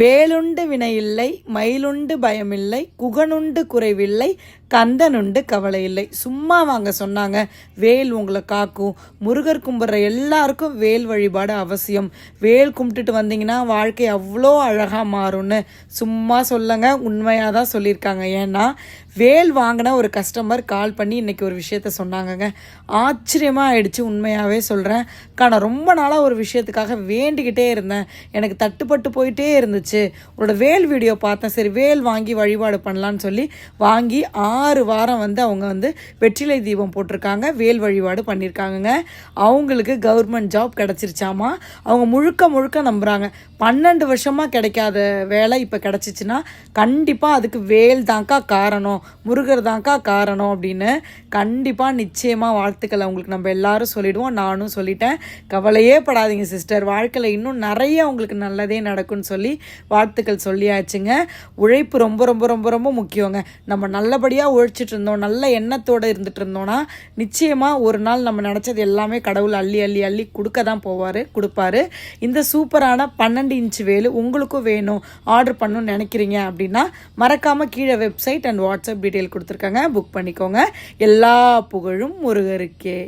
வேலுண்டு வினையில்லை மயிலுண்டு பயமில்லை குகனுண்டு குறைவில்லை கந்தனுண்டு கவலை இல்லை சும்மா வாங்க சொன்னாங்க வேல் உங்களை காக்கும். முருகர் கும்பிட்ற எல்லாருக்கும் வேல் வழிபாடு அவசியம். வேல் கும்பிட்டுட்டு வந்தீங்கன்னா வாழ்க்கை அவ்வளோ அழகாக மாறும்னு சும்மா சொல்லுங்க உண்மையாக தான் சொல்லியிருக்காங்க. ஏன்னா வேல் வாங்கின ஒரு கஸ்டமர் கால் பண்ணி இன்னைக்கு ஒரு விஷயத்த சொன்னாங்கங்க. ஆச்சரியமாக ஆயிடுச்சு உண்மையாகவே சொல்கிறேன் நான் ரொம்ப நாளாக ஒரு விஷயத்துக்காக வேண்டிக்கிட்டே இருந்தேன். எனக்கு தட்டுப்பட்டு போயிட்டே இருந்துச்சு. உங்களோட வேல் வீடியோ பார்த்தேன். சரி வேல் வாங்கி வழிபாடு பண்ணலான்னு சொல்லி வாங்கி ஆறு வாரம் வந்து அவங்க வந்து வெற்றிலை தீபம் போட்டிருக்காங்க. வேல் வழிபாடு பண்ணியிருக்காங்கங்க. அவங்களுக்கு கவர்மெண்ட் ஜாப் கிடச்சிருச்சாமா? அவங்க முழுக்க முழுக்க நம்புகிறாங்க பன்னெண்டு வருஷமாக கிடைக்காத வேலை இப்போ கிடச்சிச்சின்னா கண்டிப்பாக அதுக்கு வேல் தான்க்கா காரணம் முருகர் தான்க்கா காரணம் அப்படின்னு கண்டிப்பாக நிச்சயமாக வாழ்த்துக்களை அவங்களுக்கு. நம்ம எல்லாரும் சொல்லிவிடுவோம் நானும் சொல்லிட்டேன். கவலையே படாதீங்க சிஸ்டர் வாழ்க்கையில் இன்னும் நிறைய உங்களுக்கு நல்லதே நடக்கும்னு சொல்லி வாழ்த்துக்கள் சொல்லியாச்சுங்க. உழைப்பு ரொம்ப ரொம்ப ரொம்ப ரொம்ப முக்கியங்க. நம்ம நல்லபடியாக உழைச்சிட்டு இருந்தோம் நல்ல எண்ணத்தோடு இருந்துட்டு இருந்தோம்னா நிச்சயமாக ஒரு நாள் நம்ம நினச்சது எல்லாமே கடவுள் அள்ளி அள்ளி அள்ளி கொடுக்க தான் போவார் கொடுப்பாரு. இந்த சூப்பரான பன்னெண்டு இன்ச் வேலு உங்களுக்கும் வேணும் ஆர்டர் பண்ணணும்னு நினைக்கிறீங்க அப்படின்னா மறக்காமல் கீழே வெப்சைட் அண்ட் வாட்ஸ்அப் டீட்டெயில் கொடுத்துருக்காங்க புக் பண்ணிக்கோங்க. எல்லா புகழும் முருகருக்கே.